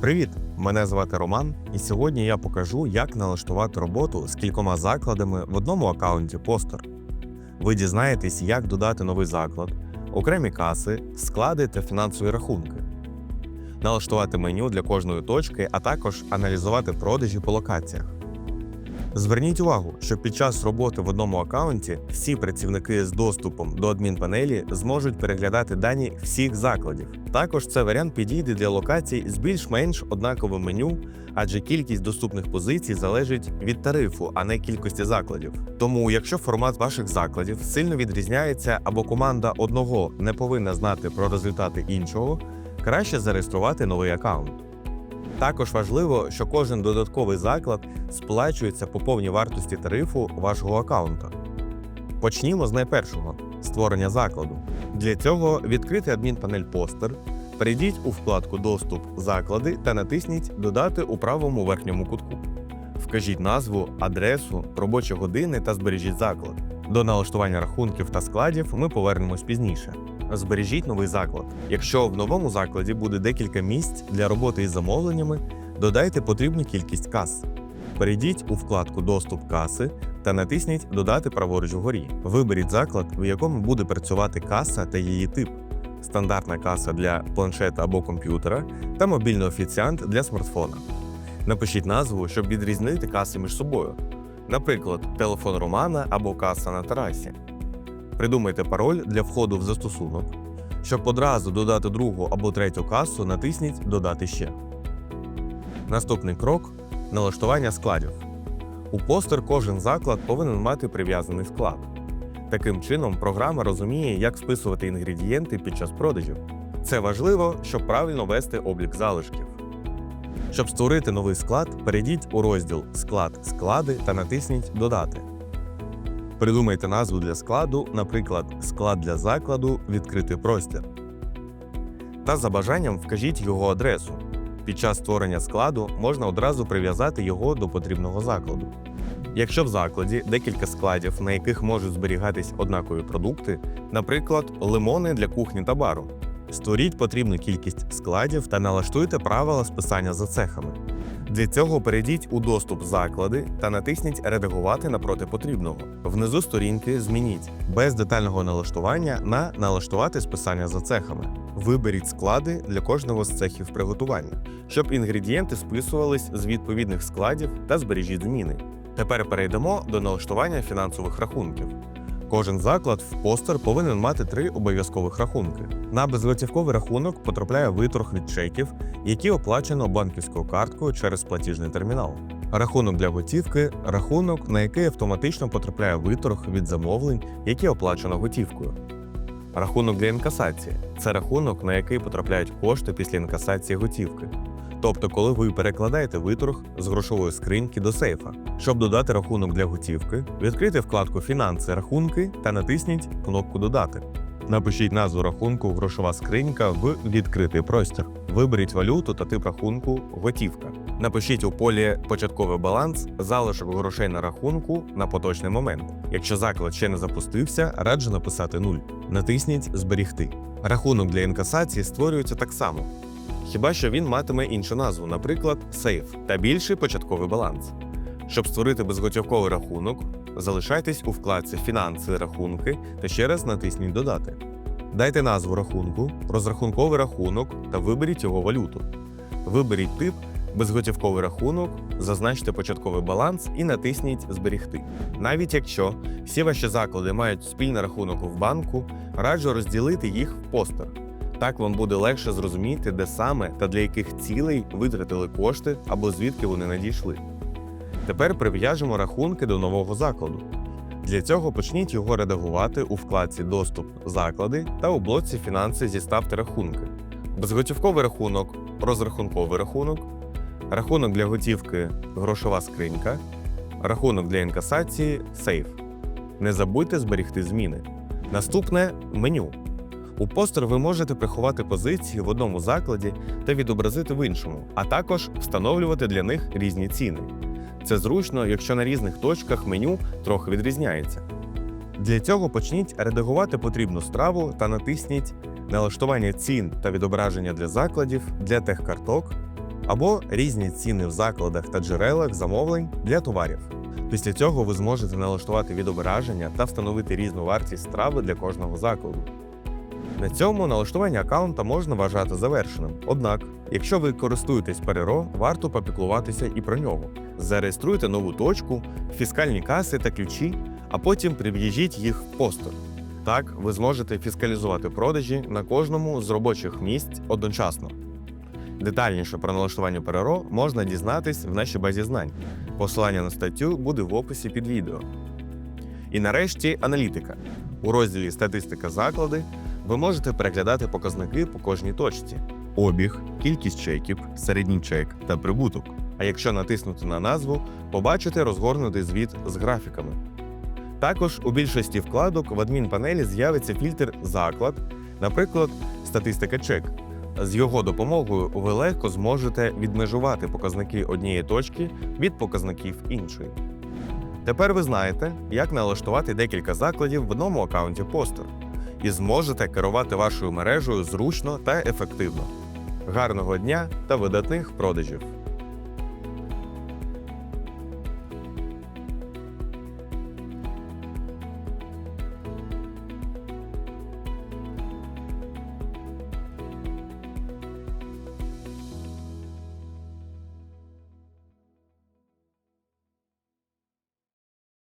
Привіт! Мене звати Роман, і сьогодні я покажу, як налаштувати роботу з кількома закладами в одному аккаунті Постер. Ви дізнаєтесь, як додати новий заклад, окремі каси, склади та фінансові рахунки, налаштувати меню для кожної точки, а також аналізувати продажі по локаціях. Зверніть увагу, що під час роботи в одному аккаунті всі працівники з доступом до адмінпанелі зможуть переглядати дані всіх закладів. Також цей варіант підійде для локацій з більш-менш однаковим меню, адже кількість доступних позицій залежить від тарифу, а не кількості закладів. Тому, якщо формат ваших закладів сильно відрізняється або команда одного не повинна знати про результати іншого, краще зареєструвати новий аккаунт. Також важливо, що кожен додатковий заклад сплачується по повній вартості тарифу вашого аккаунта. Почнімо з найпершого створення закладу. Для цього відкрити адмінпанель Постер, перейдіть у вкладку Доступ заклади та натисніть Додати у правому верхньому кутку. Вкажіть назву, адресу, робочі години та збережіть заклад. До налаштування рахунків та складів ми повернемось пізніше. Збережіть новий заклад. Якщо в новому закладі буде декілька місць для роботи із замовленнями, додайте потрібну кількість кас. Перейдіть у вкладку Доступ каси та натисніть Додати праворуч вгорі. Виберіть заклад, в якому буде працювати каса та її тип. Стандартна каса для планшета або комп'ютера та мобільний офіціант для смартфона. Напишіть назву, щоб відрізнити каси між собою. Наприклад, телефон Романа або каса на терасі. Придумайте пароль для входу в застосунок. Щоб одразу додати другу або третю касу, натисніть Додати ще. Наступний крок налаштування складів. У постер кожен заклад повинен мати прив'язаний склад. Таким чином, програма розуміє, як списувати інгредієнти під час продажів. Це важливо, щоб правильно вести облік залишків. Щоб створити новий склад, перейдіть у розділ Склад склади та натисніть Додати. Придумайте назву для складу, наприклад, склад для закладу відкритий простір. Та за бажанням вкажіть його адресу. Під час створення складу можна одразу прив'язати його до потрібного закладу. Якщо в закладі декілька складів, на яких можуть зберігатись однакові продукти, наприклад, лимони для кухні та бару, створіть потрібну кількість складів та налаштуйте правила списання за цехами. Для цього перейдіть у доступ заклади та натисніть Редагувати напроти потрібного. Внизу сторінки змініть без детального налаштування на налаштувати списання за цехами. Виберіть склади для кожного з цехів приготування, щоб інгредієнти списувались з відповідних складів та збережіть зміни. Тепер перейдемо до налаштування фінансових рахунків. Кожен заклад в постер повинен мати три обов'язкових рахунки. На безготівковий рахунок потрапляє виторг від чеків, які оплачено банківською карткою через платіжний термінал. Рахунок для готівки рахунок, на який автоматично потрапляє виторг від замовлень, які оплачено готівкою. Рахунок для інкасації це рахунок, на який потрапляють кошти після інкасації готівки. Тобто, коли ви перекладаєте виторг з грошової скриньки до сейфа. Щоб додати рахунок для готівки, відкрийте вкладку Фінанси рахунки та натисніть кнопку Додати. Напишіть назву рахунку Грошова скринька в відкритий простір. Виберіть валюту та тип рахунку Готівка. Напишіть у полі Початковий баланс залишок грошей на рахунку на поточний момент. Якщо заклад ще не запустився, раджу написати 0. Натисніть Зберігти. Рахунок для інкасації створюється так само. Хіба що він матиме іншу назву, наприклад, сейф та більший початковий баланс. Щоб створити безготівковий рахунок, залишайтесь у вкладці Фінанси рахунки та ще раз натисніть Додати. Дайте назву рахунку, розрахунковий рахунок та виберіть його валюту. Виберіть тип безготівковий рахунок, зазначте початковий баланс і натисніть Зберігти. Навіть якщо всі ваші заклади мають спільний рахунок в банку, раджу розділити їх в постер. Так вам буде легше зрозуміти, де саме та для яких цілей витратили кошти або звідки вони надійшли. Тепер прив'яжемо рахунки до нового закладу. Для цього почніть його редагувати у вкладці Доступ заклади та у блоці Фінанси зіставте рахунки. Безготівковий рахунок, розрахунковий рахунок, рахунок для готівки грошова скринька, рахунок для інкасації сейф. Не забудьте зберігти зміни. Наступне меню. У постер ви можете приховати позиції в одному закладі та відобразити в іншому, а також встановлювати для них різні ціни. Це зручно, якщо на різних точках меню трохи відрізняється. Для цього почніть редагувати потрібну страву та натисніть налаштування цін та відображення для закладів, для техкарток, або різні ціни в закладах та джерелах замовлень для товарів. Після цього ви зможете налаштувати відображення та встановити різну вартість страви для кожного закладу. На цьому налаштування аккаунта можна вважати завершеним. Однак, якщо ви користуєтесь Переро, варто попіклуватися і про нього. Зареєструйте нову точку, фіскальні каси та ключі, а потім прив'яжіть їх в постер. Так ви зможете фіскалізувати продажі на кожному з робочих місць одночасно. Детальніше про налаштування Переро можна дізнатись в нашій базі знань. Посилання на статтю буде в описі під відео. І нарешті аналітика. У розділі Статистика заклади ви можете переглядати показники по кожній точці: обіг, кількість чеків, середній чек та прибуток. А якщо натиснути на назву, побачите розгорнутий звіт з графіками. Також у більшості вкладок в адмінпанелі з'явиться фільтр Заклад, наприклад, статистика чек. З його допомогою ви легко зможете відмежувати показники однієї точки від показників іншої. Тепер ви знаєте, як налаштувати декілька закладів в одному аккаунті постер і зможете керувати вашою мережею зручно та ефективно. Гарного дня та видатних продажів!